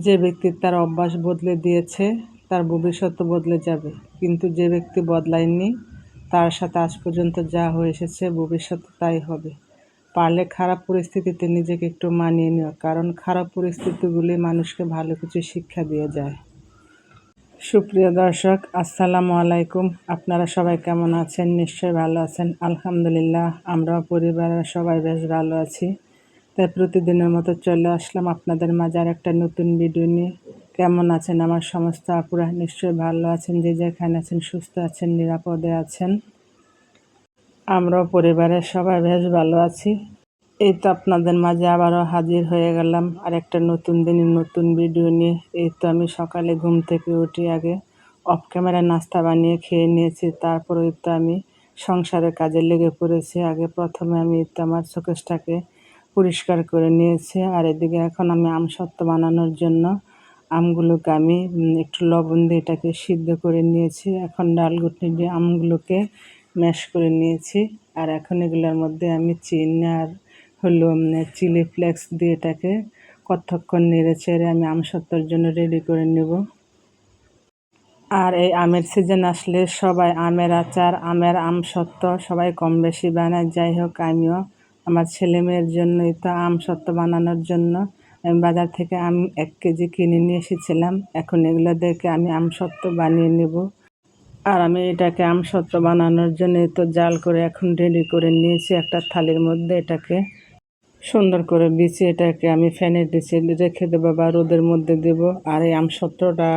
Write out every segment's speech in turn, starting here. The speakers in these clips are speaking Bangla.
যে ব্যক্তি তার অভ্যাস বদলে দিয়েছে, তার ভবিষ্যৎ বদলে যাবে। কিন্তু যে ব্যক্তি বদলায়নি, তার সাথে আজ পর্যন্ত যা হয়ে এসেছে ভবিষ্যতে তাই হবে। পারলে খারাপ পরিস্থিতিতে নিজেকে একটু মানিয়ে নিও, কারণ খারাপ পরিস্থিতিগুলি মানুষকে ভালো কিছু শিক্ষা দিয়ে যায়। সুপ্রিয় দর্শক, আসসালামু আলাইকুম। আপনারা সবাই কেমন আছেন? নিশ্চয়ই ভালো আছেন। আলহামদুলিল্লাহ আমরা পরিবারের সবাই বেশ ভালো আছি। তাই প্রতিদিনের মতো চলে আসলাম আপনাদের মাঝে আর একটা নতুন ভিডিও নিয়ে। কেমন আছেন আমার সমস্ত আপুরা? নিশ্চয়ই ভালো আছেন, যে যেখানে আছেন, সুস্থ আছেন, নিরাপদে আছেন। আমরাও পরিবারের সবাই বেশ ভালো আছি। এই তো আপনাদের মাঝে আবারও হাজির হয়ে গেলাম আর একটা নতুন দিনের নতুন ভিডিও নিয়ে। এই তো আমি সকালে ঘুম থেকে উঠি আগে অফ ক্যামেরা নাস্তা বানিয়ে খেয়ে নিয়েছি, তারপর ওই তো আমি সংসারের কাজে লেগে পড়েছি। আগে প্রথমে আমি তো আমার শোকেসটাকে পরিষ্কার করে নিয়েছে। আর এদিকে এখন আমি আমসত্ত্ব বানানোর জন্য আমগুলোকে আমি একটু লবণ দিয়ে এটাকে সিদ্ধ করে নিয়েছি। এখন ডাল গুটনি দিয়ে আমগুলোকে ম্যাশ করে নিয়েছি। আর এখন এগুলোর মধ্যে আমি চিনি আর হলো চিলি ফ্লেক্স দিয়ে এটাকে কতক্ষণ নেড়ে চেড়ে আমি আমসত্ত্বর জন্য রেডি করে নেব। আর এই আমের সিজন আসলে সবাই আমের আচার, আমের আমসত্ত্ব সবাই কম বেশি বানায়। যাই হোক, আমিও আমার ছেলে মেয়ের জন্যই তো আম সত্ত্ব বানানোর জন্য। আমি বাজার থেকে আম এক কেজি কিনে নিয়ে এসেছিলাম। এখন এগুলো দেখে আমি আম সত্ত্ব বানিয়ে নেব। আর আমি এটাকে আম সত্ত্ব বানানোর জন্য তো জাল করে এখন রেডি করে নিয়েছি একটা থালির মধ্যে এটাকে। সুন্দর করে বিছিয়ে এটাকে আমি ফ্যানের নিচে রেখে দেবো বা রোদের মধ্যে দেব। আর এই আমসত্ত্বটা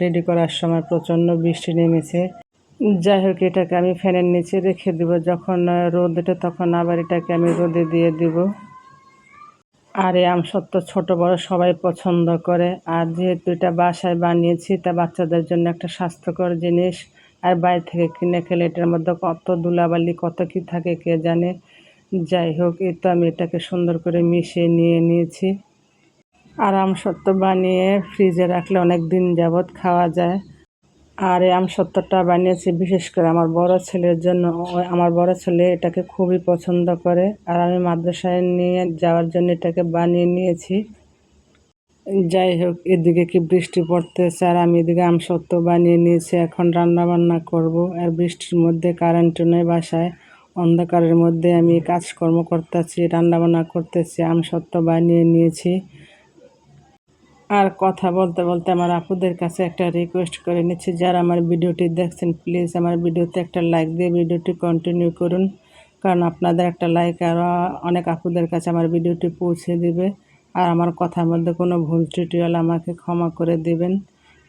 রেডি করার সময় প্রচণ্ড বৃষ্টি নেমেছে। যাই হোক, এটাকে আমি ফ্যানের নিচে রেখে দেবো। যখন রোদ ওঠে তখন আবার এটাকে আমি রোদে দিয়ে দিব। আর এই আমসত্ত্ব ছোট বড় সবাই পছন্দ করে। আর যেহেতু এটা বাসায় বানিয়েছি, তা বাচ্চাদের জন্য একটা স্বাস্থ্যকর জিনিস। আর বাইরে থেকে কিনে খেলে এটার মধ্যে কত ধুলাবালি, কত কি থাকে কে জানে। যাই হোক, এই তো আমি এটাকে সুন্দর করে মিশিয়ে নিয়ে নিয়েছি। আর আমসত্ত্ব বানিয়ে ফ্রিজে রাখলে অনেক দিন যাবৎ খাওয়া যায়। আর এই আমসত্ত্বটা বানিয়েছি বিশেষ করে আমার বড় ছেলের জন্য। আমার বড় ছেলে এটাকে খুবই পছন্দ করে আর আমি মাদ্রাসায় নিয়ে যাওয়ার জন্য এটাকে বানিয়ে নিয়েছি। যাই হোক, এদিকে কি বৃষ্টি পড়তেছে আর আমি এদিকে আমসত্ত্ব বানিয়ে নিয়েছি। এখন রান্না বান্না করব আর বৃষ্টির মধ্যে কারেন্টও নেই বাসায়। অন্ধকারের মধ্যে আমি কাজকর্ম করতেছি, রান্নাবান্না করতেছি আম আমসত্ত্ব বানিয়ে নিয়েছি। আর কথা বলতে বলতে আমার আপুদের কাছে একটা রিকোয়েস্ট করে নিচ্ছি, যারা আমার ভিডিওটি দেখছেন প্লিজ আমার ভিডিওতে একটা লাইক দিয়ে ভিডিওটি কন্টিনিউ করুন। কারণ আপনাদের একটা লাইক আরও অনেক আপুদের কাছে আমার ভিডিওটি পৌঁছে দিবে। আর আমার কথার মধ্যে কোনো ভুল টিউটোরিয়াল আমাকে ক্ষমা করে দিবেন।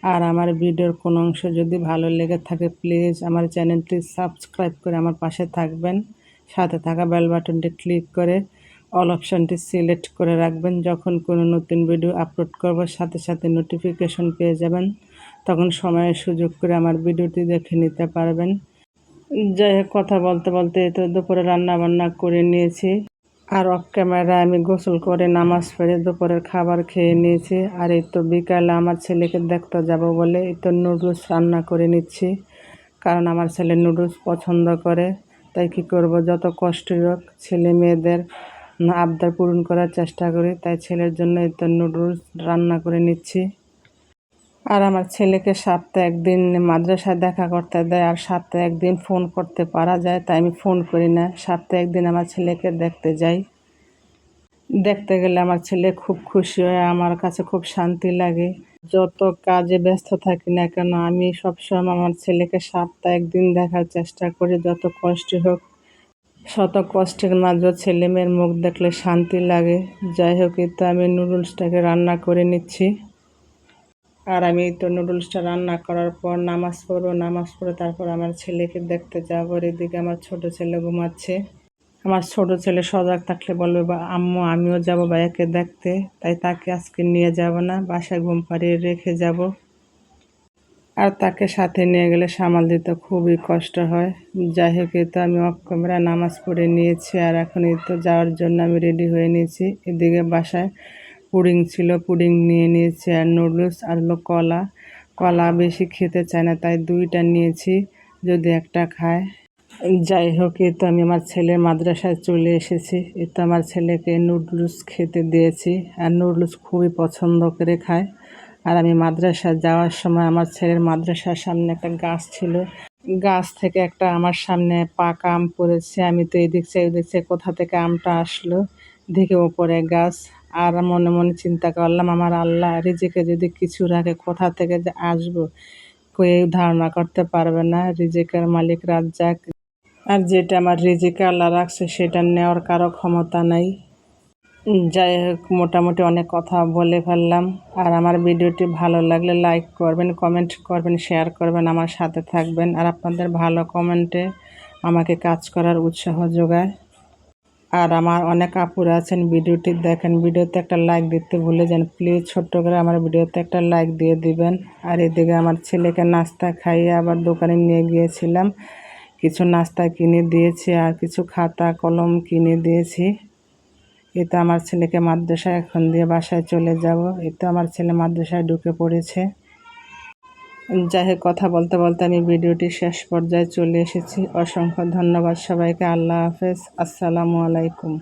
আর আমার ভিডিওর কোনো অংশ যদি ভালো লেগে থাকে প্লিজ আমার চ্যানেলটি সাবস্ক্রাইব করে আমার পাশে থাকবেন। সাথে থাকা বেল বাটনটি ক্লিক করে অল অপশানটি সিলেক্ট করে রাখবেন। যখন কোনো নতুন ভিডিও আপলোড করব সাথে সাথে নোটিফিকেশন পেয়ে যাবেন, তখন সময়ের সুযোগ করে আমার ভিডিওটি দেখে নিতে পারবেন। যাই হোক, কথা বলতে বলতে তো দুপুরে রান্না বান্না করে নিয়েছি। আর অফ ক্যামেরা আমি গোসল করে নামাজ পড়ে দুপুরের খাবার খেয়ে নিয়েছি। আর এই তো বিকালে আমার ছেলেকে দেখতে যাব বলে এই তো নুডলস রান্না করে নিচ্ছি। কারণ আমার ছেলে নুডলস পছন্দ করে। তাই কি করব? যত কষ্টই হোক, ছেলে মেয়েদের আবদার পূরণ করার চেষ্টা করি। তাই ছেলের জন্য তো নুডলস রান্না করে নিচ্ছি। আর আমার ছেলেকে সপ্তাহে একদিন মাদ্রাসায় দেখা করতে দেয়, আর সপ্তাহে একদিন ফোন করতে পারা যায়, তাই আমি ফোন করি না। সপ্তাহে একদিন আমার ছেলেকে দেখতে যাই। দেখতে গেলে আমার ছেলে খুব খুশি হয়, আমার কাছে খুব শান্তি লাগে। যত কাজে ব্যস্ত থাকি না কেন, আমি সবসময় আমার ছেলেকে সপ্তাহে একদিন দেখার চেষ্টা করি, যত কষ্ট হোক। শত কষ্টের মাঝে ছেলে মেয়ের মুখ দেখলে শান্তি লাগে। যাই হোক তো আমি নুডলসটাকে রান্না করে নিচ্ছি। আর আমি তো নুডলসটা রান্না করার পর নামাজ পড়ব, নামাজ পড়ে তারপর আমার ছেলেকে দেখতে যাব। এদিকে আমার ছোট ছেলে ঘুমাচ্ছে। আমার ছোট ছেলে সজাগ থাকলে বলবে, বা আম্মু, আমিও যাব ভাইয়াকে দেখতে। তাই তাকে আজকে নিয়ে যাব না, বাসায় ঘুম পাড়িয়ে রেখে যাব। আর তাকে সাথে নিয়ে গেলে সামাল দিতে খুবই কষ্ট হয়। যাই হোক তো আমি অফ ক্যামেরা নামাজ পড়ে নিয়েছি আর এখন এই তো যাওয়ার জন্য আমি রেডি হয়ে নিয়েছি। এদিকে বাসায় পুডিং ছিল, পুডিং নিয়ে নিয়েছি আর নুডলস আর হলো কলা। কলা বেশি খেতে চায় না, তাই দুইটা নিয়েছি, যদি একটা খায়। যাই হোক এ তো আমি আমার ছেলের মাদ্রাসায় চলে এসেছি। এ তো আমার ছেলেকে নুডলস খেতে দিয়েছি আর নুডলস খুবই পছন্দ করে খায়। আর আমি মাদ্রাসা যাওয়ার সময় আমার ছেলের মাদ্রাসার সামনে একটা গাছ ছিল। গাছ থেকে একটা আমার সামনে পাকা আম পড়েছে। আমি তো এই দেখছি এই দেখছি কোথা থেকে আমটা আসলো, দেখে ওপরে গাছ। আর মনে মনে চিন্তা করলাম, আমার আল্লাহ রিজিকে যদি কিছু রাখে, কোথা থেকে যে আসব? কেউ ধারণা করতে পারবে না, রিজিকের মালিক রাজ্জাক। আর যেটা আমার রিজিকে আল্লাহ রাখছে, সেটা নেওয়ার কারও ক্ষমতা নাই। যাই হোক, মোটামুটি অনেক কথা বলে ফেললাম। আর আমার ভিডিওটি ভালো লাগলে লাইক করবেন কমেন্ট করবেন শেয়ার করবেন, আমার সাথে থাকবেন। আর আপনাদের ভালো কমেন্টে আমাকে কাজ করার উৎসাহ যোগায়। আর আমার অনেক আপুরা আছেন, ভিডিওটি দেখেন, ভিডিওতে একটা লাইক দিতে ভুলে যান। প্লিজ ছোট্ট করে আমার ভিডিওতে একটা লাইক দিয়ে দিবেন। আর এদিকে আমার ছেলেকে নাস্তা খাইয়ে আবার দোকানে নিয়ে গিয়েছিলাম। কিছু নাস্তা কিনে দিয়েছি আর কিছু খাতা, কলম কিনে দিয়েছি। এতে আমার ছেলেকে মাদ্রাসায় এখন দিয়ে বাসায় চলে যাব। তো আমার ছেলে মাদ্রাসায় ঢুকে পড়েছে। যাই হোক, কথা বলতে বলতে আমি ভিডিওটি শেষ পর্যায়ে চলে এসেছি। অসংখ্য ধন্যবাদ সবাইকে। আল্লাহ হাফেজ। আসসালামু আলাইকুম।